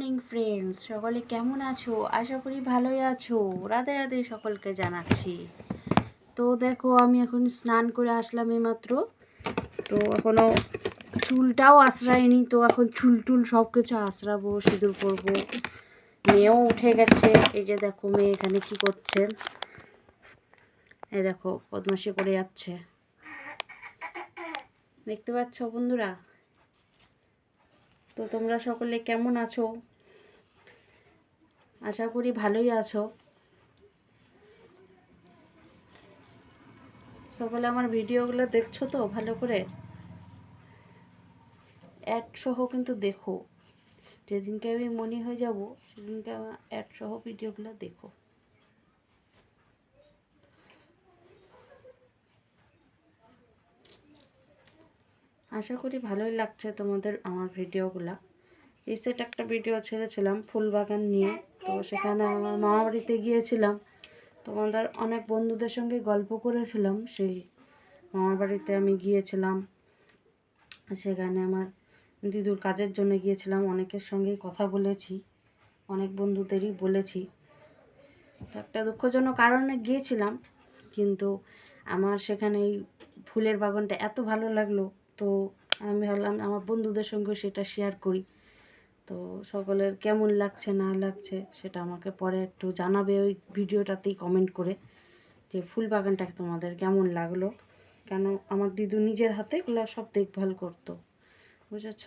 Morning friends সকলে কেমন আছো? আশা করি ভালোই আছো। রাধে রাধে সকলকে জানাচ্ছি। তো দেখো, আমি এখন স্নান করে আসলাম এইমাত্র। তো এখনও চুলটাও আশ্রায়নি। তো এখন চুল টুল সব কিছু আশ্রাবো, সিঁদুর করব মেয়েও উঠে গেছে। এই যে দেখো, মেয়ে এখানে কি করছে? এই দেখো, বদমাশি করে যাচ্ছে। দেখতে পাচ্ছ বন্ধুরা? তো তোমরা সকলে কেমন আছো? আশা করি ভালোই আছো। সকলে আমার ভিডিওগুলো দেখছ তো ভালো করে? অ্যাড সহ কিন্তু দেখো। যেদিনকে আমি মনে হয়ে যাব, সেদিনকে আমার অ্যাড সহ ভিডিওগুলো দেখো। আশা করি ভালোই লাগছে তোমাদের আমার ভিডিওগুলা। রিসেন্ট একটা ভিডিও ছেড়েছিলাম ফুল বাগান নিয়ে। তো সেখানে আমার মামা বাড়িতে গিয়েছিলাম। তোমাদের অনেক বন্ধুদের সঙ্গে গল্প করেছিলাম। সেই মামার বাড়িতে আমি গিয়েছিলাম। সেখানে আমার দিদুর কাজের জন্য গিয়েছিলাম। অনেকের সঙ্গেই কথা বলেছি। অনেক বন্ধুদেরই বলেছি। তো একটা দুঃখজনক কারণে গিয়েছিলাম। কিন্তু আমার সেখানে এই ফুলের বাগানটা এত ভালো লাগল। তো আমি ভাবলাম আমার বন্ধুদের সঙ্গে সেটা শেয়ার করি। তো সকলের কেমন লাগছে, না লাগছে সেটা আমাকে পরে একটু জানাবে ওই ভিডিওটাতেই কমেন্ট করে যে ফুল বাগানটা তোমাদের কেমন লাগল। কেন আমার দিদু নিজের হাতে এগুলো সব দেখভাল করতো, বুঝেছ?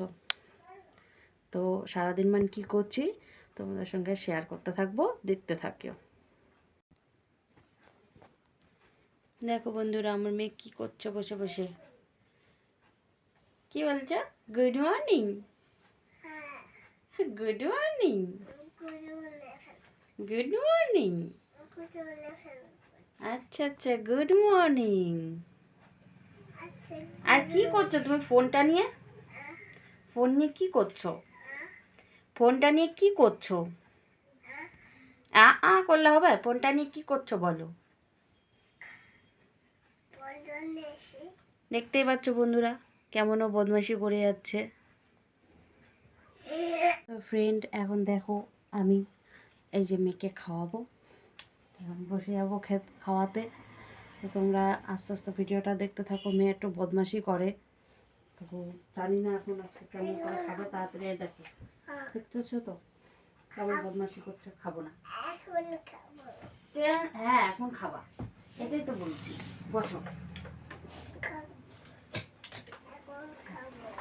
তো সারাদিন মান কী করছি? তোমাদের সঙ্গে শেয়ার করতে থাকব, দেখতে থাকিও। দেখো বন্ধুরা, আমার মেয়ে কী করছে বসে বসে? কি বলছো? Good morning good morning good morning আচ্ছা আচ্ছা গুড মর্নিং আর কি করছ? তুমি ফোনটা নিয়ে? ফোন নিয়ে কি করছ? ফোনটা নিয়ে কি করছ? আ আ করলে হবে? ফোনটা নিয়ে কি করছ বলো? দেখতেই পাচ্ছ বন্ধুরা কেমনও বদমাশি করে যাচ্ছে। তো ফ্রেন্ড এখন দেখো আমি এই যে মেয়েকে খাওয়াবো। এখন বসে যাব খেত খাওয়াতে। তো তোমরা আস্তে আস্তে ভিডিওটা দেখতে থাকো মেয়ে একটু বদমাশি করে। তো জানি না এখন আজকে কেমন করে খাবে তাড়াতাড়ি দেখো। দেখতেছো তো? কেমন বদমাশি করছে খাব না। হ্যাঁ এখন খাবা। এটাই তো বলছি। বসো।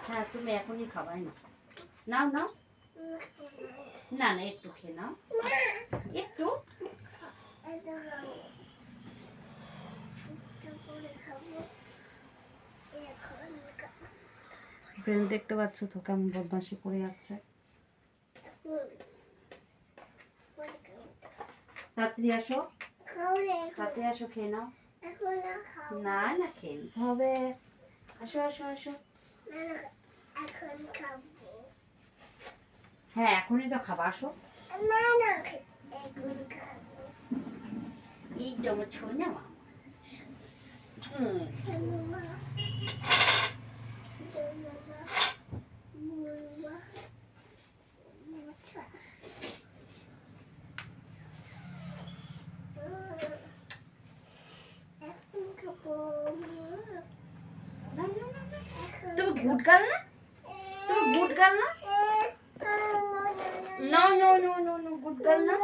হ্যাঁ তুমি এখনই খাবাই না। নাও নাও। না না একটু খেয়ে নাও। একটু। ফ্রেন্ড দেখতে পাচ্ছ তো কেমন বদমাশি করে যাচ্ছে। তাড়াতাড়ি আসো। তাড়াতাড়ি আসো খেয়ে নাও। না না খেয়ে হবে। আসো আসো আসো। হ্যাঁ এখনই তো খাবা আসো। এই তো আমার ছোঁয়া মা? না, না। তুমি গুড গার্ল না? তুমি গুড গার্ল না? No no no no no good girl না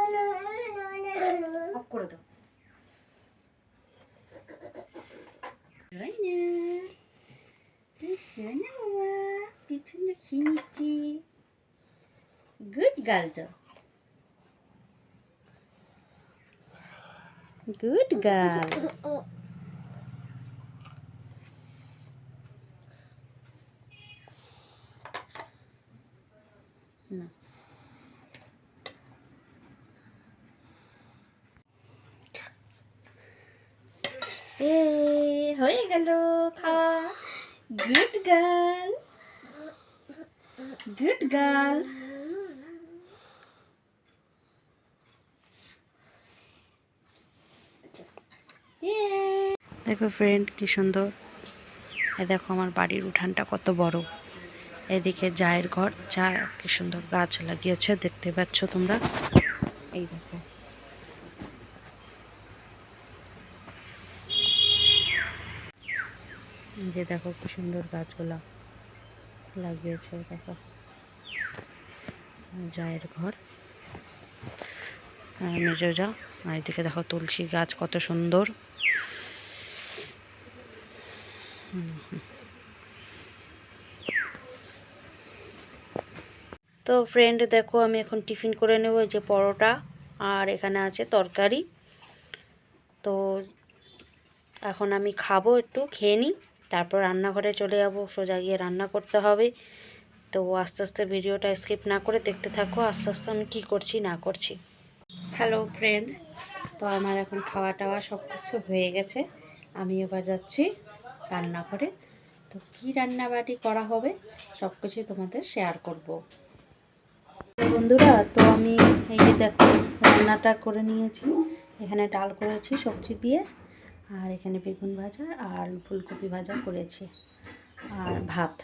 অফ করে দাও শোনা শোনা বাবা পিছনে খেয়ে নিচ্ছি গুড গার্ল তো গুড হয়ে গেল খাওয়া। Good girl. Good girl. দেখো ফ্রেন্ড কি সুন্দর। এ দেখো আমার বাড়ির উঠানটা কত বড়। এদিকে জায়ের ঘর, যা কি সুন্দর গাছ লাগিয়েছে, দেখতে পাচ্ছ তোমরা? এই দেখো এই যে দেখো কি সুন্দর গাছগুলা লাগিয়েছে, দেখো। জায়ের ঘর। আর মেজো যা। আর এদিকে দেখো তুলসী গাছ কত সুন্দর। তো ফ্রেন্ড দেখো আমি এখন টিফিন করে নেব যে পরোটা আর এখানে আছে তরকারি। তো এখন আমি খাব একটু, খেয়ে নিই। তারপর রান্নাঘরে চলে যাব, সোজা গিয়ে রান্না করতে হবে। তো আস্তে আস্তে ভিডিওটা স্কিপ না করে দেখতে থাকো, আস্তে আস্তে আমি কী করছি, না করছি। হ্যালো ফ্রেন্ড তো আমার এখন খাওয়া টাওয়া সব কিছু হয়ে গেছে। আমি এবার যাচ্ছি রান্নাঘরে। তো কী রান্নাবাটি করা হবে সব কিছুই তোমাদের শেয়ার করব। বন্ধুরা, তো আমি এই যে দেখো রান্নাটা করে নিয়েছি। এখানে ডাল করেছি, সবজি দিয়ে। আর এখানে বেগুন ভাজা আর ফুলকপি ভাজা করেছি। আর ভাত।